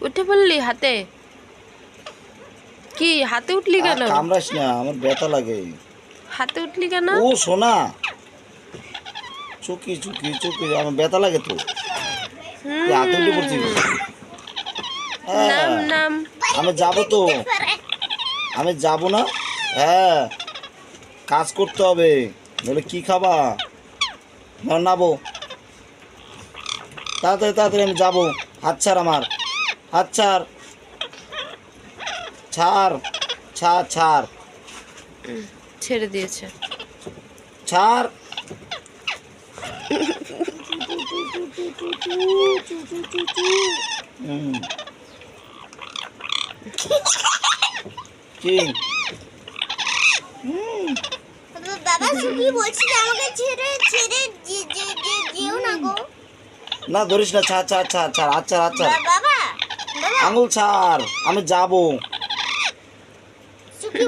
উঠে পড়লি হাতে? কি হাতে উঠলি কেন? কামড়াস না আমার ব্যথা লাগে। হাতে উঠলি কেন? ও সোনা। চুকি চুকি চুকি আমার ব্যথা লাগে তো। হাতে উঠে পড়ছিস হ্যাঁ, নাম নাম। আমি যাব তো। আমি যাব না? হ্যাঁ। কাজ করতে হবে। বলে কি খাবা? না নাবো। তাড়াতাড়ি তাড়াতাড়ি আমি যাব। হাত ছাড় আমার। হাত ছাড়। ছাড়। ছাড় ছাড়। ছেড়ে দিয়েছে। ছাড়। হুম। কি? বাবা সুখী বলছি আমাকে ছেড়ে ছেড়ে যে- যে- যে- যেও না গো। না ধরিস না ছাড় ছাড় ছাড় ছাড় আচ্ছা আচ্ছা আঙুল ছাড় আমি যাব।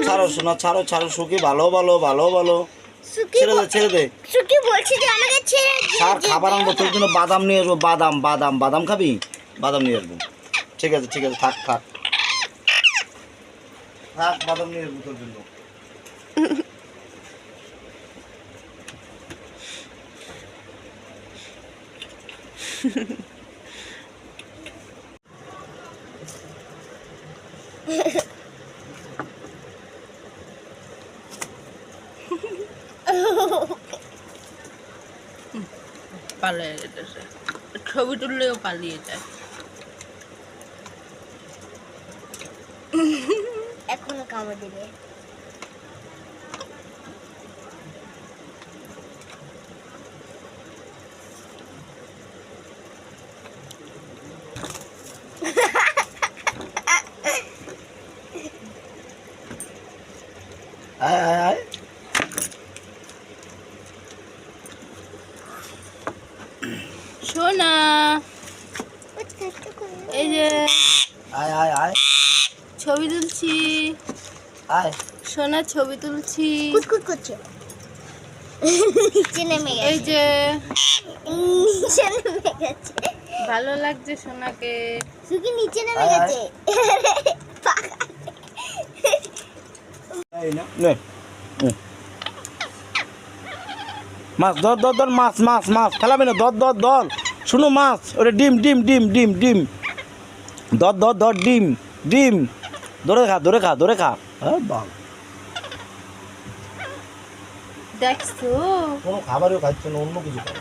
ছাড়ো শোনা ছাড়ো ছাড়ো সুখী ভালো ভালো ভালো ভালো। ছেড়ে দে ছেড়ে দে। সুখী বলছি যে আমাকে ছেড়ে ছাড় খাবার আনব তোর জন্য বাদাম নিয়ে আসব বাদাম বাদাম বাদাম খাবি? বাদাম নিয়ে আসব। ঠিক আছে ঠিক আছে থাক থাক। থাক বাদাম নিয়ে আসব তোর জন্য। পালিয়ে যেতেছে। ছবি তুললেও পালিয়ে যায়। এখনও কামড় দিবে। আয় আয় আয়। সোনা এই যে আয় আয় আয়। ছবি তুলছি। আয়। সোনা ছবি তুলছি। কুতকুত করছে নিচে নেমে এই যে। নিচে নেমে গেছে। ভালো লাগছে সোনাকে। সুখী নিচে নেমে। গেছে। মাছ ধর ধর ধর মাছ মাছ মাছ ফেলাবে না ধর ধর ধর। শুনো মাছ ওরে ডিম ডিম ডিম ডিম ডিম। ধর ধর ধর ডিম ডিম। ধরে খা ধরে খা ধরে খা। হ্যাঁ দেখছ? কোনো খাবারও খাচ্ছে না অন্য কিছু খায়